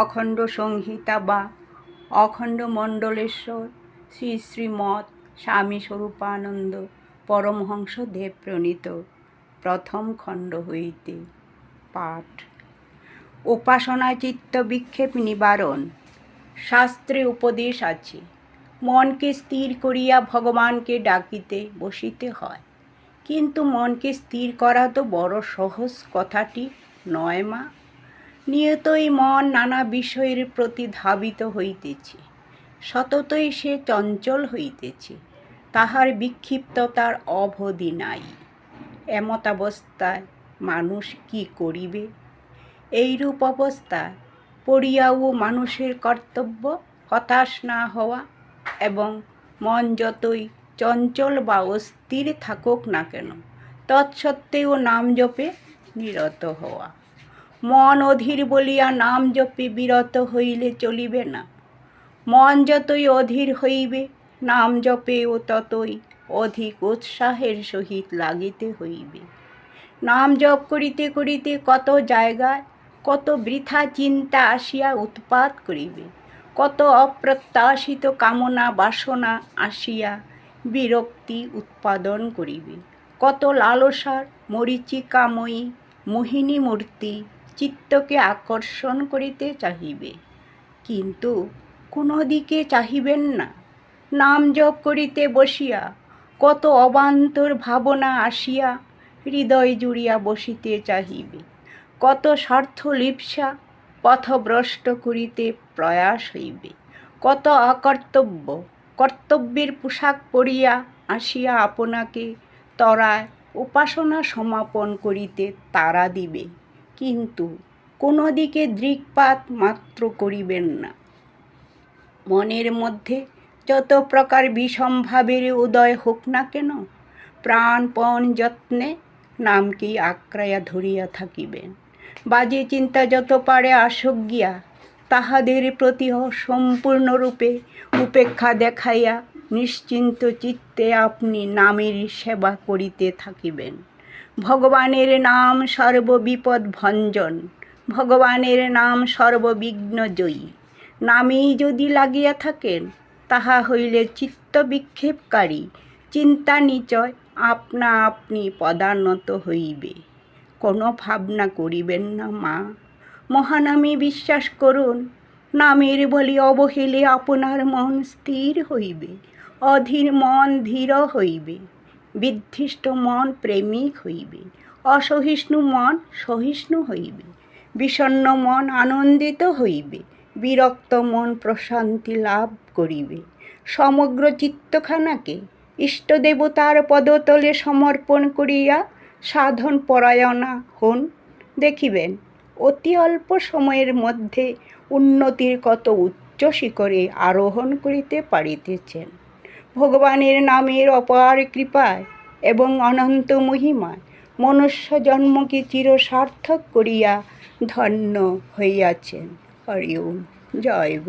অখণ্ড সংহিতা বা অখণ্ড মণ্ডলেশ্বর, শ্রী শ্রীমৎ স্বামী স্বরূপানন্দ পরমহংস দেব প্রণীত প্রথম খণ্ড হইতে পাঠ। উপাসনা চিত্ত বিক্ষেপ নিবারণ। শাস্ত্রে উপদেশ আছে, মনকে স্থির করিয়া ভগবানকে ডাকিতে বসিতে হয়। কিন্তু মনকে স্থির করা তো বড় সহজ কথাটি নয় মা। নিয়তই মন নানা বিষয়ের প্রতি ধাবিত হইতেছে। সততই সে চঞ্চল হইতেছে। তাহার বিক্ষিপ্ততার অবধি নাই। এমতাবস্থায় মানুষ কি করিবে? এইরূপ অবস্থায় পড়িয়াও মানুষের কর্তব্য হতাশ না হওয়া এবং মন যতই চঞ্চল বা অস্থির থাকুক না কেন, তৎসত্ত্বেও নাম জপে নিরত হওয়া। মন অধীর বলিয়া নাম জপে বিরত হইলে চলিবে না। মন যতই অধীর হইবে, নাম জপেও ততই অধিক উৎসাহের সহিত লাগিতে হইবে। নাম জপ করিতে করিতে কত জায়গায়, কত বৃথা চিন্তা আসিয়া উৎপাত করিবে। কত অপ্রত্যাশিত কামনা বাসনা আসিয়া বিরক্তি উৎপাদন করিবে। কত লালসার মরিচিকাময়ী মোহিনী মূর্তি চিত্তকে আকর্ষণ করিতে চাহিবে। কিন্তু কোনো দিকে চাহিবেন না। নাম জপ করিতে বসিয়া, কত অবান্তর ভাবনা আসিয়া হৃদয় জুড়িয়া বসিতে চাহিবে। কত স্বার্থ লিপসা পথভ্রষ্ট করিতে প্রয়াস হইবে। কত অকর্তব্য কর্তব্যের পোশাক পরিয়া আসিয়া আপনাকে তরায় উপাসনা সমাপন করিতে তারা দিবে। কিন্তু কোনো দিকে দৃকপাত মাত্র করিবেন না। মনের মধ্যে যত প্রকার বিষমভাবের উদয় হোক না কেন, প্রাণপণ যত্নে নামকেই আক্রায়া ধরিয়া থাকিবেন। বাজে চিন্তা যত পারে আসুক গিয়া, তাহাদের প্রতি সম্পূর্ণরূপে উপেক্ষা দেখাইয়া নিশ্চিন্ত চিত্তে আপনি নামের সেবা করিতে থাকিবেন। ভগবানের নাম সর্ববিপদ ভঞ্জন ভগবানের নাম সর্ববিঘ্ন জয়ী নামেই যদি লাগিয়া থাকেন, তাহা হইলে চিত্ত বিক্ষেপকারী, চিন্তা নিচয় আপনা আপনি পদানত হইবে। কোনো ভাবনা করিবেন না মা। মহানামে বিশ্বাস করুন, নামের বলি অবহেলে আপনার মন স্থির হইবে, অধীর মন ধীর হইবে। বিদ্ধিষ্ট মন প্রেমিক হইবে, অসহিষ্ণু মন সহিষ্ণু হইবে বিষণ্ন মন আনন্দিত হইবে, বিরক্ত মন প্রশান্তি লাভ করিবে। সমগ্র চিত্তখানাকে ইষ্টদেবতার পদতলে সমর্পণ করিয়া সাধন পরায়ণা হন। দেখিবেন, অতি অল্প সময়ের মধ্যে উন্নতির কত উচ্চ শিখরে আরোহণ করিতে পারিতেছেন। ভগবানের নামের অপার কৃপায় এবং অনন্ত মহিমায় মনুষ্য জন্মকে চির সার্থক করিয়া ধন্য হইয়াছেন। হরিওম। জয় গুরু।